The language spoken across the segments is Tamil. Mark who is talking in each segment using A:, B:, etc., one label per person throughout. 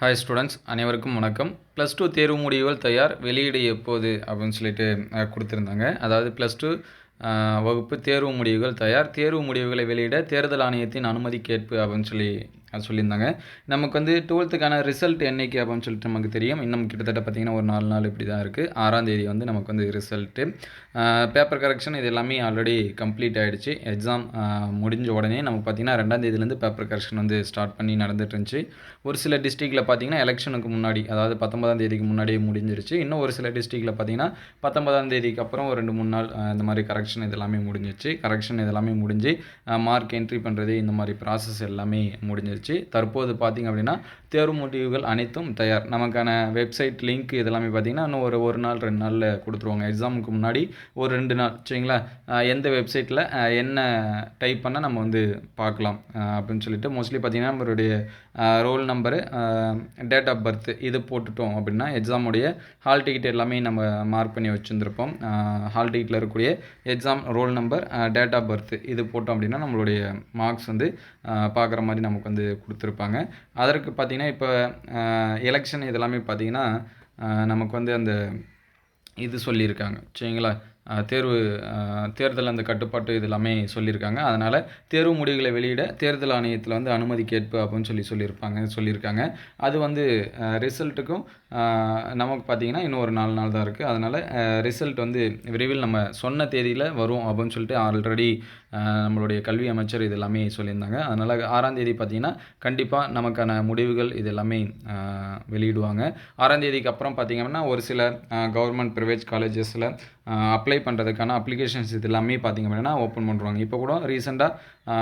A: ஹாய் ஸ்டூடெண்ட்ஸ் அனைவருக்கும் வணக்கம். ப்ளஸ் டூ தேர்வு முடிவுகள் தயார். வெளியீடு எப்போது? அப்படின்னு சொல்லிட்டு கொடுத்துருந்தாங்க. அதாவது ப்ளஸ் டூ வகுப்பு தேர்வு முடிவுகள் தயார். தேர்வு முடிவுகளை வெளியிட தேர்தல் ஆணையத்தின் அனுமதி கேட்பு அப்படின்னு சொல்லி அது சொல்லியிருந்தாங்க. நமக்கு வந்து டுவெல்த்துக்கான ரிசல்ட் என்னைக்கு அப்படின்னு சொல்லிட்டு நமக்கு தெரியும். இன்னும் கிட்டத்தட்ட பார்த்திங்கன்னா ஒரு நாலு நாள் இப்படி தான் இருக்குது ஆறாம் தேதி வந்து நமக்கு வந்து ரிசல்ட்டு பேப்பர் கரெக்ஷன் இது எல்லாமே ஆல்ரெடி கம்ப்ளீட் ஆகிடுச்சு எக்ஸாம் முடிஞ்ச உடனே நமக்கு பார்த்திங்கன்னா ரெண்டாம் தேதியிலேருந்து பேப்பர் கரெக்ஷன் வந்து ஸ்டார்ட் பண்ணி நடந்துட்டு இருந்துச்சு. ஒரு சில டிஸ்ட்ரிக்டில் பார்த்தீங்கன்னா எலெக்ஷனுக்கு முன்னாடி அதாவது பத்தொன்பதாம் தேதிக்கு முன்னாடியே முடிஞ்சிருச்சு. இன்னும் ஒரு சில டிஸ்ட்ரிக்டில் பார்த்தீங்கன்னா பத்தொன்பதாம் தேதிக்கு அப்புறம் ஒரு ரெண்டு மூணு நாள் இந்த மாதிரி கரெக்ஷன் இதெல்லாமே முடிஞ்சிச்சு. முடிஞ்சிருச்சு கரெக்ஷன் இதெல்லாமே முடிஞ்சு மார்க் என்ட்ரி பண்ணுறது இந்த மாதிரி ப்ராசஸ் எல்லாமே முடிஞ்சிருச்சு தற்போது பார்த்திங்க அப்படின்னா தேர்வு முடிவுகள் அனைத்தும் தயார். நமக்கான வெப்சைட் லிங்க் இதெல்லாமே பார்த்தீங்கன்னா இன்னும் ஒரு ஒரு நாள் ரெண்டு நாளில் கொடுத்துருவாங்க. எக்ஸாமுக்கு முன்னாடி ஒரு ரெண்டு நாள் சரிங்களா? எந்த வெப்சைட்டில் என்ன டைப் பண்ணால் நம்ம வந்து பார்க்கலாம். அப்படின்னு சொல்லிட்டு மோஸ்ட்லி பார்த்தீங்கன்னா நம்மளுடைய roll number date of birth இது போட்டுட்டோம் அப்படின்னா எக்ஸாமுடைய ஹால் டிக்கெட் எல்லாமே நம்ம மார்க் பண்ணி வச்சுருந்துருப்போம். ஹால் டிக்கெட்டில் இருக்கக்கூடிய exam roll number date of birth இது போட்டோம் அப்படின்னா நம்மளுடைய மார்க்ஸ் வந்து பார்க்குற மாதிரி நமக்கு வந்து கொடுத்துருப்பாங்க. அதற்கு பார்த்திங்கன்னா இப்போ எலெக்ஷன் இதெல்லாமே பார்த்திங்கன்னா நமக்கு வந்து அந்த இது சொல்லியிருக்காங்க. சரிங்களா? தேர்வு தேர்தல் அந்த கட்டுப்பாட்டு இது எல்லாமே சொல்லியிருக்காங்க. அதனால் தேர்வு முடிவுகளை வெளியிட தேர்தல் ஆணையத்தில் வந்து அனுமதி கேட்பு அப்படின்னு சொல்லி சொல்லியிருப்பாங்க சொல்லியிருக்காங்க. அது வந்து ரிசல்ட்டுக்கும் நமக்கு பார்த்தீங்கன்னா இன்னும் ஒரு நாலு நாள் தான் இருக்குது அதனால் ரிசல்ட் வந்து விரைவில் நம்ம சொன்ன தேதியில் வரும் அப்படின்னு சொல்லிட்டு ஆல்ரெடி நம்மளுடைய கல்வி அமைச்சர் இது எல்லாமே சொல்லியிருந்தாங்க. அதனால் ஆறாம் தேதி பார்த்தீங்கன்னா கண்டிப்பாக நமக்கான முடிவுகள் இது எல்லாமே வெளியிடுவாங்க. ஆறாம் தேதிக்கு அப்புறம் பார்த்திங்கன்னா ஒரு சில கவர்மெண்ட் ப்ரைவேட் காலேஜஸில் அப்ளை பண்ணுறதுக்கான அப்ளிகேஷன்ஸ் இது எல்லாமே பார்த்திங்க அப்படின்னா ஓப்பன் பண்ணுறாங்க இப்போ கூட ரீசெண்டாக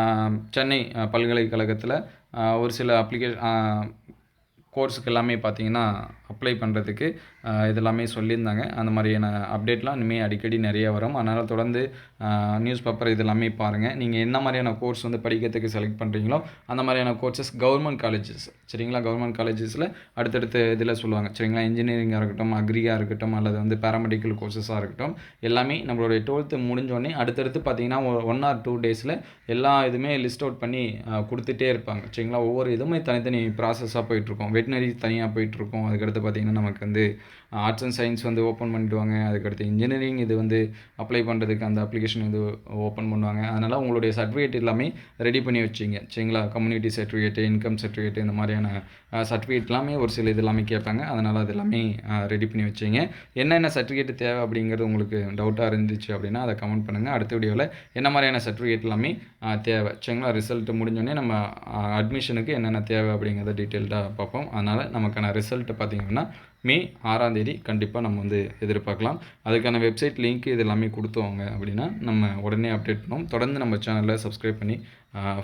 A: சென்னை பல்கலைக்கழகத்தில் ஒரு சில அப்ளிகேஷன் கோர்ஸுக்கு எல்லாமே பார்த்திங்கன்னா அப்ளை பண்ணுறதுக்கு இதெல்லாமே சொல்லியிருந்தாங்க. அந்த மாதிரியான அப்டேட்லாம் இனிமேல் அடிக்கடி நிறைய வரும். அதனால் தொடர்ந்து நியூஸ் பேப்பர் இதெல்லாமே பாருங்கள் நீங்கள் என்ன மாதிரியான கோர்ஸ் வந்து படிக்கிறதுக்கு செலக்ட் பண்ணுறீங்களோ அந்த மாதிரியான கோர்சஸ் கவர்மெண்ட் காலேஜஸ் சரிங்களா? கவர்மெண்ட் காலேஜஸில் அடுத்தடுத்த இதில் சொல்லுவாங்க. சரிங்களா? இன்ஜினியரிங்காக இருக்கட்டும் அக்ரியாக இருக்கட்டும் அல்லது வந்து பேராமெடிக்கல் கோர்சஸாக இருக்கட்டும் எல்லாமே நம்மளுடைய டுவெல்த்து முடிஞ்சோடனே அடுத்தடுத்து பார்த்தீங்கன்னா ஒன் ஆர் டூ டேஸில் எல்லா இதுவுமே லிஸ்ட் அவுட் பண்ணி கொடுத்துட்டே இருப்பாங்க. சரிங்களா? ஒவ்வொரு இதுவுமே தனித்தனி ப்ராசஸாக போயிட்டுருக்கோம். வெட்டினரி தனியாக போயிட்டுருக்கும். அதுக்கடுத்து பார்த்தீங்கன்னா நமக்கு வந்து ஆர்ட்ஸ் அண்ட் சயின்ஸ் வந்து ஓப்பன் பண்ணிடுவாங்க. அதுக்கடுத்து இன்ஜினியரிங் இது வந்து அப்ளை பண்ணுறதுக்கு அந்த அப்ளிகேஷன் இது ஓப்பன் பண்ணுவாங்க. அதனால் உங்களுடைய சர்டிஃபிகேட் எல்லாமே ரெடி பண்ணி வச்சிங்க. சரிங்களா? கம்யூனிட்டி சர்டிஃபிகேட்டு இன்கம் சர்டிஃபிகேட் இந்த மாதிரியான சர்டிஃபிகேட் எல்லாமே ஒரு சில இது எல்லாமே கேட்பாங்க. அதனால் அது எல்லாமே ரெடி பண்ணி வச்சிங்க. என்னென்ன சர்டிஃபிகேட் தேவை அப்படிங்கிறது உங்களுக்கு டவுட்டாக இருந்துச்சு அப்படின்னா அதை கமெண்ட் பண்ணுங்கள் அடுத்த வீடியோவில் என்ன மாதிரியான சர்டிஃபிகேட் எல்லாமே தேவை. சரிங்களா? ரிசல்ட் முடிஞ்சோடனே நம்ம அட்மிஷனுக்கு என்னென்ன தேவை அப்படிங்கிறத டீட்டெயில்டாக பார்ப்போம். அதனால் நமக்கான ரிசல்ட் பார்த்திங்கன்னா மே ஆறாம் தேதி கண்டிப்பாக நம்ம வந்து எதிர்பார்க்கலாம். அதுக்கான வெப்சைட் லிங்க் இது எல்லாமே கொடுத்தோங்க அப்படின்னா நம்ம உடனே அப்டேட் பண்ணுவோம். தொடர்ந்து நம்ம சேனலை சப்ஸ்கிரைப் பண்ணி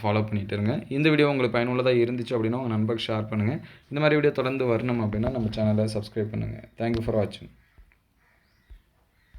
A: ஃபாலோ பண்ணிட்டு இருங்க. இந்த வீடியோ உங்களுக்கு பயனுள்ளதாக இருந்துச்சு அப்படின்னா உங்கள் நண்பர்கள் ஷேர் பண்ணுங்கள் இந்த மாதிரி வீடியோ தொடர்ந்து வரணும் அப்படின்னா நம்ம சேனலை சப்ஸ்கிரைப் பண்ணுங்கள் தேங்க்யூ ஃபார் வாட்சிங்